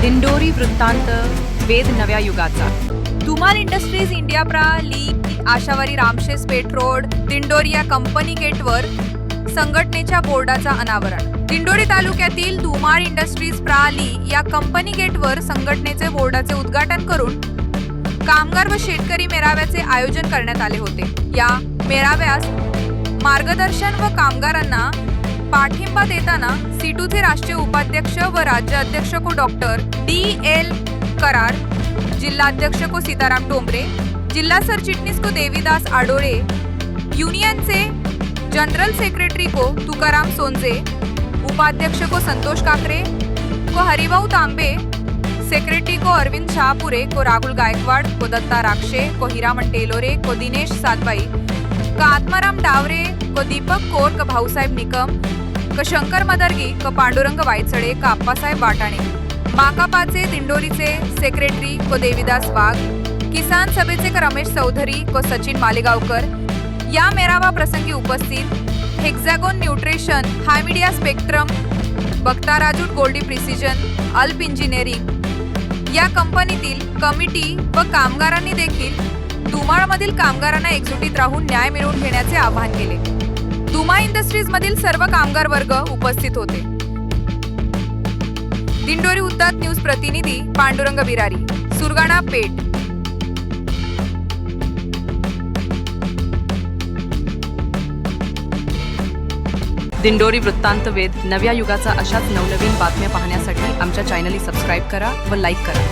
दिंडोरी वृत्तांत वेद नव्या युगाचा. धुमाल इंडस्ट्रीज इंडिया प्रा. ली आशावारी रामशेस पेठ रोड दिंडोरी या कंपनी गेटवर संघटनेच्या बोर्डाचा अनावरण. दिंडोरी तालुक्यातील धुमाळ इंडस्ट्रीज प्रा. ली या कंपनी गेटवर संघटनेचे बोर्डाचे उद्घाटन करून कामगार व शेतकरी मेळाव्याचे आयोजन करण्यात आले होते. या मेळाव्यास मार्गदर्शन व कामगारांना पाठिंबा देताना सीटूचे राष्ट्रीय उपाध्यक्ष व राज्य अध्यक्ष को डॉक्टर डी एल करार जिल्हाध्यक्ष को सीताराम टोंबरे जिल्हा सरचिटणीस को देवीदास आडोळे युनियनचे जनरल सेक्रेटरी को तुकाराम सोनजे उपाध्यक्ष को संतोष काकरे को हरिभाऊ तांबे सेक्रेटरी को अरविंद शहापुरे को राहुल गायकवाड को दत्ता राक्षे को हिरामण टेलोरे को दिनेश सातबाई का आत्माराम डावरे दीपक कोर का भाऊसाहेब निकम क शंकर मदरगी क पांडुरंग वायचडे का आप्पासाहेब वाटाणे. माकापाचे दिंडोरीचे सेक्रेटरी को देविदास वाघ. किसान सभेचे क रमेश चौधरी को सचिन मालेगावकर. या मेरावा प्रसंगी उपस्थित Hexagon Nutrition Hi Media Spectrum बक्ता राजूट गोल्डी प्रिसिजन अल्प इंजिनिअरिंग या कंपनीतील कमिटी व कामगारांनी देखील धुमाळमधील कामगारांना एकजुटीत राहून न्याय मिळवून घेण्याचे आवाहन केले. दुमा इंडस्ट्रीज मधील सर्व कामगार वर्ग उपस्थित होते. दिंडोरी उद्दात न्यूज प्रतिनिधी पांडुरंग बिरारी सुरगाणा पेठ. दिंडोरी वृत्तांत वेद नव्या युगाचा अशाच नवनवीन बातम्या पाहण्यासाठी आमच्या चॅनलला सबस्क्राईब करा व लाईक करा.